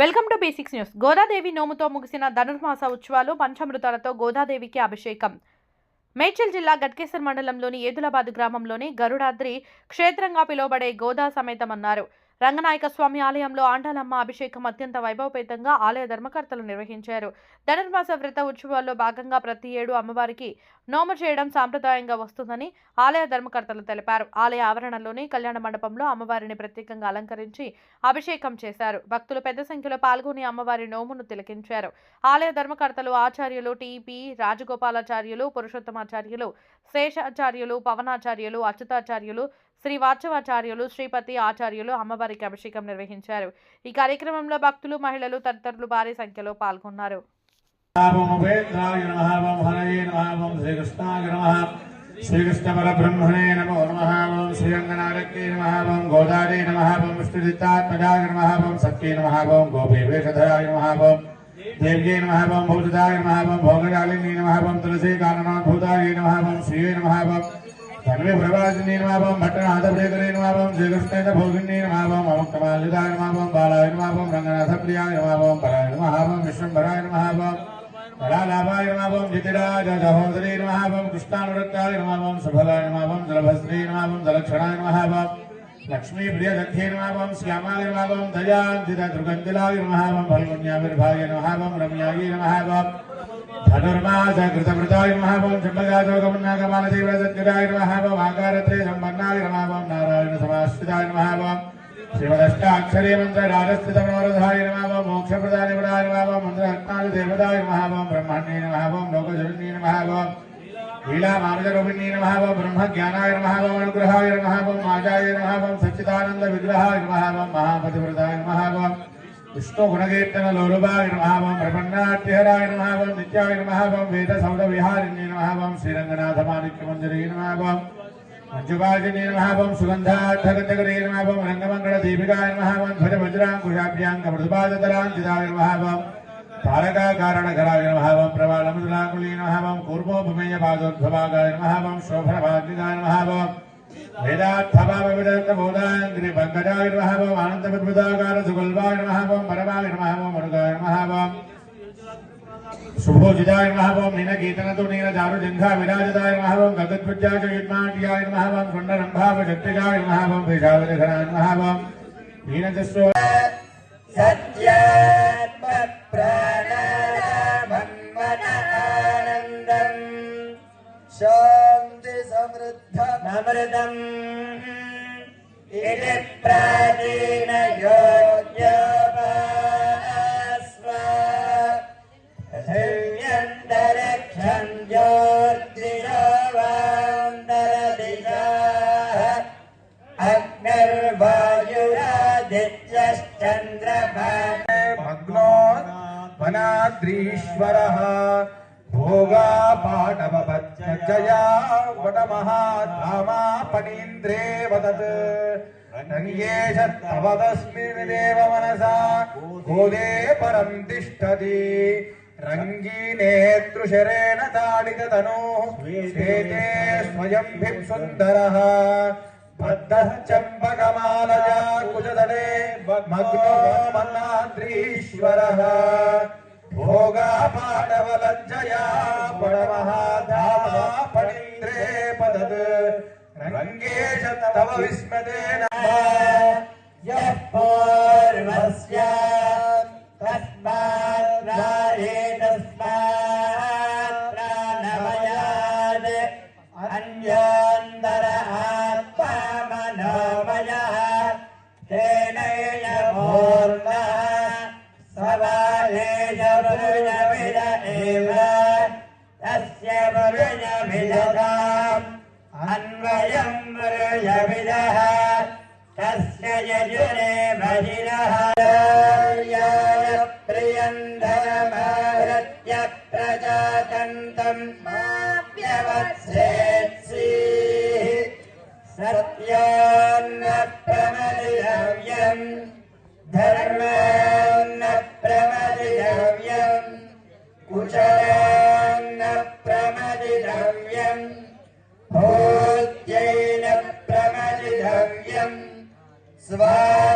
Welcome to basics news. Godadevi నోముతో ముగిసిన ధనుర్మాస ఉత్సవాలు పంచామృతాలతో గోదాదేవికి అభిషేకం. మేడ్చల్ జిల్లా గట్కేసర్ మండలంలోని ఏదులాబాద్ గ్రామంలోని గరుడాద్రి క్షేత్రంగా పిలువబడే గోదా సమేతమన్నారు. రంగనాయక స్వామి ఆలయంలో ఆండాలమ్మ అభిషేకం అత్యంత వైభవపేతంగా ఆలయ ధర్మకర్తలు నిర్వహించారు. ధనుర్మాస వ్రత ఉత్సవాల్లో భాగంగా ప్రతి ఏడు అమ్మవారికి నోము చేయడం సాంప్రదాయంగా వస్తుందని ఆలయ ధర్మకర్తలు తెలిపారు. ఆలయ ఆవరణలోని కళ్యాణ మండపంలో అమ్మవారిని ప్రత్యేకంగా అలంకరించి అభిషేకం చేశారు. భక్తులు పెద్ద సంఖ్యలో పాల్గొని అమ్మవారి నోమును తిలకించారు. ఆలయ ధర్మకర్తలు ఆచార్యులు టీపీ రాజగోపాలాచార్యులు పురుషోత్తమాచార్యులు శేషాచార్యులు పవనాచార్యులు అచ్యుతాచార్యులు శ్రీ వాచవాచార్యులు శ్రీపతి ఆచార్యులు అమ్మవారికి అభిషేకం నిర్వహించారు ఈ కార్యక్రమంలో భక్తులు మహిళలు తదితరులు భారీ సంఖ్యలో పాల్గొన్నారు శ్రీకృష్ణ పరబ్రహ్మణే నమో నమః ఓం శ్రీరంగనారకే గోదారే నమః ఓం విష్ణుదిత్తాత్మజాయ నమః సత్యే నమః ఓం గోపీవేషధరాయ నమః ఓం దేవ్యే నమః ఓం భూషితాయ నమః ఓం భోగజాలిని నమః ఓం తులసీ تن پرجنی بٹنادھیکینگوک بالا رنگنایاں محاور محاور بڑا لا جہدری نما کرتا مہاو لکشپ شیام دیا دگنجلاں رمیاگی مہا مہاپ آکار نارا سوتا مہاو شیوٹا موک پرداڑا منترا محاو برہنڈین لوگ لیلا مہاو برہ جانا مہاو اہر مہاو مچا مہاو سچانگرہر مہاو مہاپترتا నమావం ధనుర్మాస కృతమృతాయ విష్ణు గుణకీర్తన ప్రపన్నాట్యహరాయ నమావం నిత్యాయ నమావం వేద సౌద విహారిణ్యే నమావం శ్రీరంగనాథ మాణిక్య మంజరీ నమావం మంజువాజిని నమఃవం సుగంధార్థగంధకరే నమఃవం రంగమంగళ దీపికాయ నమఃవం ధ్వజ వజ్రాంకుశాభ్యాంక మృదుపాదతరాంతిదాయ నమఃవం తారకాకారణకరాయ నమఃవం ప్రవాళముద్రాకులీ నమఃవం కూర్మోపమేయ పాదోద్భవాగాయ నమఃవం శోభనభాగ్యగాయ బోధా آنندا گارجلو گیتارجنگیاں محاوران ہر کنچندر منونا تیش بھوگا پاڈ بت مہاتی ود భగ్నోత్మనాద్రీశ్వరः భోగాపాటవపచ్చయా వటమహాధామాపణీంద్రే వదత్ రంగేశ తవ తస్మిన్నిదేవ మనసా గోదే పరం తిష్టతి రంగీనేతృశరేణ తాడితను శ్వేతే స్వయం భిం సుందరः బద్ధः చంపకమాలయా ङ्गे च तथैव विस्मतेन यः पार्वस्य यविदः तस्य यजुरे भजिनः याय प्रियम् धर्म प्रजातम् तम् मात्यवत्सेत्सि सत्या धर्मान्न प्रमलितव्यम् कुशल 拜。拜